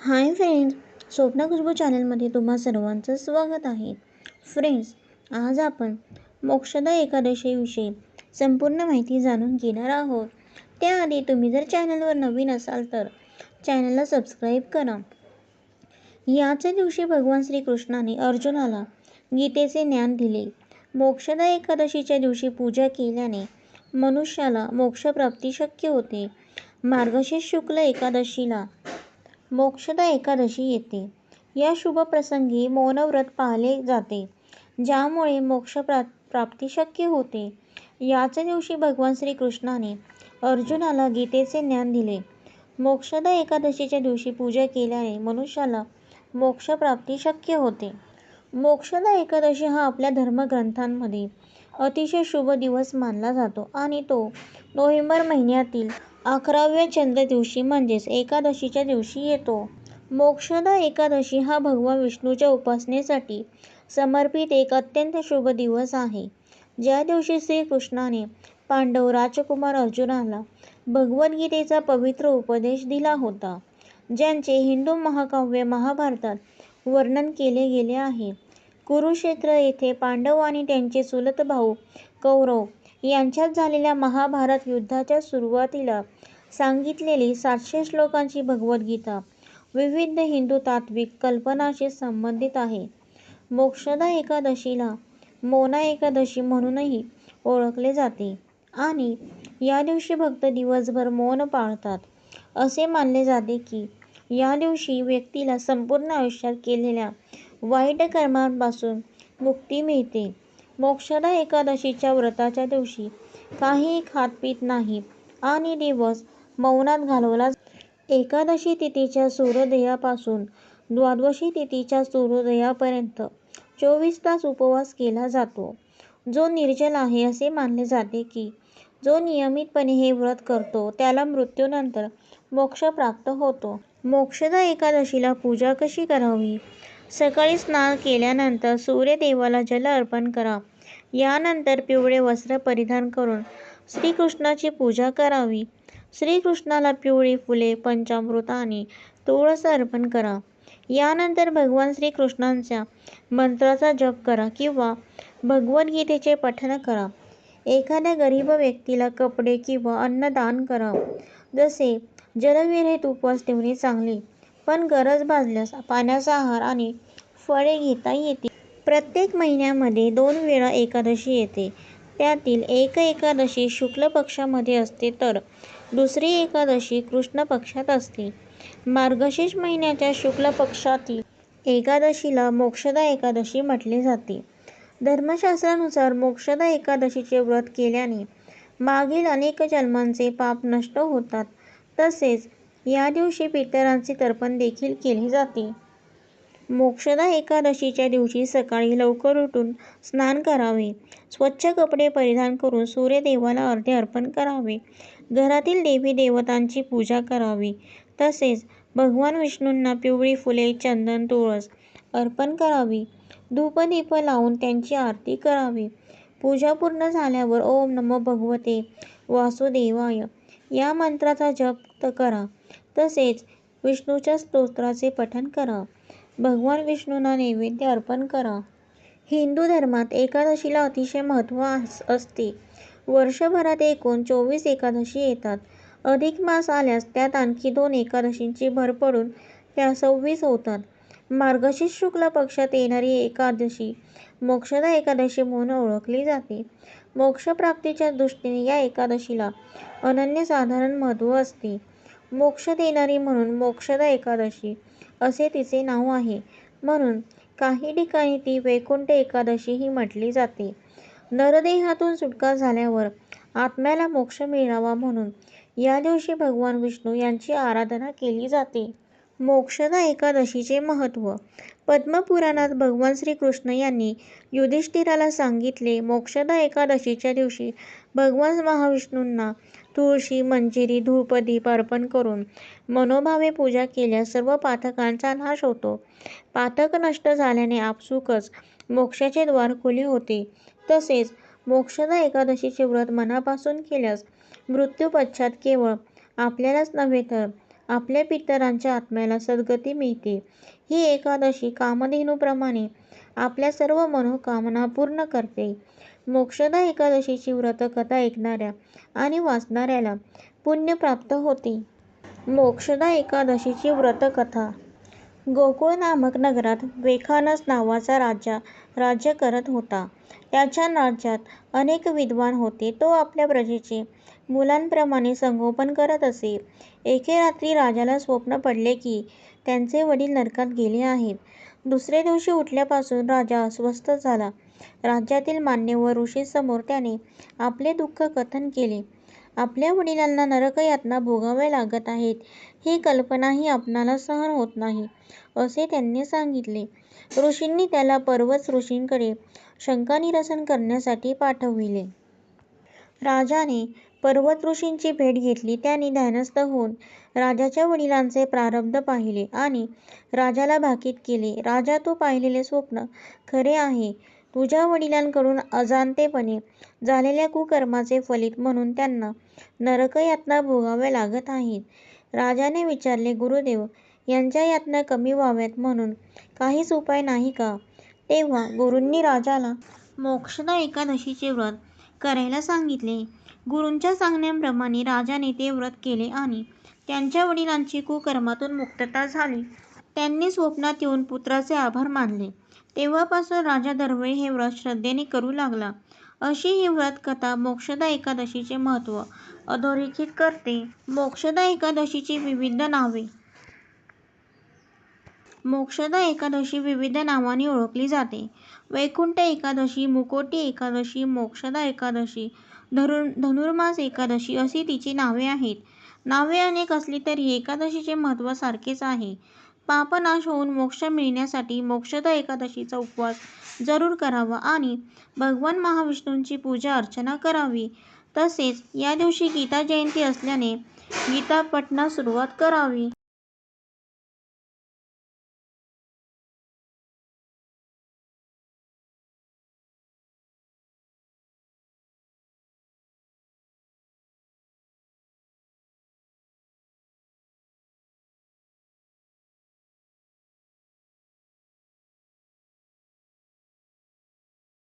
Hi friends Swapna Khushboo चॅनलमध्ये तुम्हा सर्वांचं स्वागत आहे. फ्रेंड्स आज आपण मोक्षदा एकादशीविषयी संपूर्ण माहिती जाणून घेणार आहोत. त्याआधी तुम्ही जर चॅनलवर नवीन असाल तर चॅनलला सबस्क्राईब करा. याच दिवशी भगवान श्रीकृष्णाने अर्जुनाला गीतेचे ज्ञान दिले. मोक्षदा एकादशीच्या दिवशी पूजा केल्याने मनुष्याला मोक्षप्राप्ती शक्य होते. मार्गशीर्ष शुक्ल एकादशीला मोक्षदा एकादशी येते. या शुभ प्रसंगी मौनव्रत पाळले जाते ज्यामुळे मोक्ष प्रा प्राप्ती शक्य होते. याच दिवशी भगवान श्रीकृष्णाने अर्जुनाला गीतेचे ज्ञान दिले. मोक्षदा एकादशीच्या दिवशी पूजा केल्याने मनुष्याला मोक्षप्राप्ती शक्य होते. मोक्षदा एकादशी हा आपल्या धर्मग्रंथांमध्ये अतिशय शुभ दिवस मानला जातो आणि तो नोव्हेंबर महिन्यातील अकराव्या चंद्र दिवशी म्हणजेच एकादशीच्या दिवशी येतो. मोक्षदा एकादशी हा भगवान विष्णूच्या उपासनेसाठी समर्पित एक अत्यंत शुभ दिवस आहे. ज्या दिवशी श्रीकृष्णाने पांडव राजकुमार अर्जुनाला भगवद्गीतेचा पवित्र उपदेश दिला होता ज्यांचे हिंदू महाकाव्य महाभारतात वर्णन केले गेले आहे. कुरुक्षेत्र येथे पांडव आणि त्यांचे चुलत भाऊ कौरव यांच्यात झालेल्या महाभारत युद्धाच्या सुरुवातीला सांगितलेली सातशे श्लोकांची भगवद्गीता विविध हिंदू तात्विक कल्पनाशी संबंधित आहे. मोक्षदा एकादशीला मोना एकादशी म्हणूनही ओळखले जाते आणि या दिवशी भक्त दिवसभर मौन पाळतात. असे मानले जाते की या दिवशी व्यक्तीला संपूर्ण आयुष्यात केलेल्या वाईट कर्मांपासून मुक्ती मिळते. मोक्षदा एकादशीच्या व्रताच्या दिवशी काहीही खात पीत नाही. आणि दिवस मौनात घालवला एकादशी तिथीच्या सूर्योदयापासून द्वादशी तिथीच्या सूर्योदयापर्यंत चोवीस तास उपवास केला जातो. जो निर्जल आहे असे मानले जाते की जो नियमितपणे हे व्रत करतो त्याला मृत्यूनंतर मोक्ष प्राप्त होतो. मोक्षदा एकादशीला पूजा कशी करावी? सकाळी स्नान केल्यानंतर सूर्यदेवाला जल अर्पण करा. यानंतर पिवळे वस्त्र परिधान करून श्रीकृष्णाची पूजा करावी. श्रीकृष्णाला पिवळी फुले पंचामृत आणि तुळस अर्पण करा. यानंतर भगवान श्रीकृष्णांच्या मंत्राचा जप करा किंवा भगवद्गीतेचे पठण करा. एखाद्या गरीब व्यक्तीला कपडे किंवा अन्न दान करा. जसे जलविरहित उपवास ठेवणे चांगले पण गरज भाजल्यास पाण्याचा आहार आणि फळे घेता येतील प्रत्येक महिन्यामध्ये दोन वेळा एकादशी येते. त्यातील एक एकादशी शुक्ल पक्षामध्ये असते तर दुसरी एकादशी कृष्ण पक्षात असते. मार्गशीर्ष महिन्याच्या शुक्ल पक्षातील एकादशीला मोक्षदा एकादशी म्हटले जाते. धर्मशास्त्रानुसार मोक्षदा एकादशीचे व्रत केल्याने मागील अनेक जन्मांचे पाप नष्ट होतात. तसेच या दिवशी पितरांचे तर्पण देखील केले जाते. मोक्षदा एकादशीच्या दिवशी सकाळी लवकर उठून स्नान करावे. स्वच्छ कपडे परिधान करून सूर्यदेवाला अर्धे अर्पण करावे. घरातील देवी देवतांची पूजा करावी. तसेच भगवान विष्णूंना पिवळी फुले चंदन तुळस अर्पण करावी. धूपदीप लावून त्यांची आरती करावी. पूजा पूर्ण झाल्यावर ओम नमो भगवते वासुदेवाय. या मंत्राचा जप करा. तसेच विष्णूच्या स्तोत्राचे पठण करा. भगवान विष्णूंना नैवेद्य अर्पण करा. हिंदू धर्मात एकादशीला अतिशय महत्त्व असते. वर्षभरात एकूण चोवीस एकादशी येतात. अधिक मास आल्यास त्यात आणखी दोन एकादशींची भर पडून त्या सव्वीस होतात. मार्गशीर्ष शुक्ल पक्षात येणारी एकादशी मोक्षदा एकादशी म्हणून ओळखली जाते. मोक्षप्राप्तीच्या दृष्टीने या एकादशीला अनन्यसाधारण महत्त्व असते. मोक्ष देणारी म्हणून मोक्षदा एकादशी असे तिचे नाव आहे. म्हणून काही ठिकाणी ती वैकुंठ एकादशीही म्हटली जाते. नरदेहातून सुटका झाल्यावर आत्म्याला मोक्ष मिळावा म्हणून या दिवशी भगवान विष्णू यांची आराधना केली जाते. मोक्षदा एकादशीचे महत्त्व. पद्मपुराणात भगवान श्रीकृष्ण यांनी युधिष्ठिराला सांगितले मोक्षदा एकादशीच्या दिवशी भगवान महाविष्णूंना तुळशी मंजिरी धूपदीप अर्पण करून मनोभावे पूजा केल्यास सर्व पातकांचा नाश होतो पातक नष्ट झाल्याने आपसुकच मोक्षाचे द्वार खुले होते तसेच मोक्षदा एकादशीचे व्रत मनापासून केल्यास मृत्यूपश्चात केवळ आपल्यालाच नव्हे तर आपल्या पितरांच्या आत्म्याला सद्गती मिळते. ही एकादशी कामधेनूप्रमाणे आपल्या सर्व मनोकामना पूर्ण करते. मोक्षदा एकादशीची व्रतकथा ऐकणाऱ्या आणि वाचणाऱ्याला पुण्य प्राप्त होते. मोक्षदा एकादशीची व्रतकथा गोकुळ नामक नगरात वेखानस नावाचा राजा राज्य करत होता. त्याच्या राज्यात अनेक विद्वान होते. तो आपल्या प्रजेचे मुलांप्रमाणे संगोपन करत असे. एके रात्री राजाला स्वप्न पडले की त्यांचे वडील नरकात गेले आहेत. दुसरे दिवशी उठल्यापासून राजा अस्वस्थ झाला. राज्यातील मान्यवर ऋषींसमोर त्याने आपले दुःख कथन केले. आपल्या वडिलांना नरकयातना भोगाव्या लागत आहेत ही कल्पनाही आपणाला सहन होत नाही, असे त्यांनी सांगितले. ऋषींनी त्याला पर्वत ऋषींकडे शंकानिरसन करण्यासाठी पाठविले. राजाने पर्वत ऋषींची भेट घेतली. त्यांनी ध्यानस्थ होऊन राजाच्या वडिलांचे प्रारब्ध पाहिले आणि राजाला भाकीत केले. राजा तू पाहिलेले स्वप्न खरे आहे. तुझ्या वडिलांकडून अजाणतेपणे झालेल्या कुकर्माचे फलित म्हणून त्यांना नरकयातना भोगाव्या लागत आहेत. राजाने विचारले गुरुदेव यांच्या यातना कमी व्हाव्यात म्हणून काहीच उपाय नाही का? तेव्हा गुरूंनी राजाला मोक्षदा एकादशीचे व्रत करायला सांगितले. गुरूंच्या सांगण्याप्रमाणे राजाने ते व्रत केले आणि त्यांच्या वडिलांची कुकर्मातून मुक्तता झाली. त्यांनी स्वप्नात येऊन पुत्राचे आभार मानले. तेव्हापासून राजा दरवेळी हे व्रत श्रद्धेने करू लागला. अशी ही व्रत कथा मोक्षदा एकादशीचे महत्त्व अधोरेखित करते. मोक्षदा एकादशीची विविध नावे मोक्षदा एकादशी विविध नावांनी ओळखली जाते. वैकुंठ एकादशी, मुकोटी एकादशी, मोक्षदा एकादशी, धनुर्मास एकादशी अशी तिची नावे आहेत. नावे अनेक असली तरी एकादशीचे महत्त्व सारखेच आहे. पापनाश होऊन मोक्ष मिळण्यासाठी मोक्षदा एकादशीचा उपवास जरूर करावा आणि भगवान महाविष्णूंची पूजा अर्चना करावी. तसेच या दिवशी गीता जयंती असल्याने गीतापठणास सुरुवात करावी.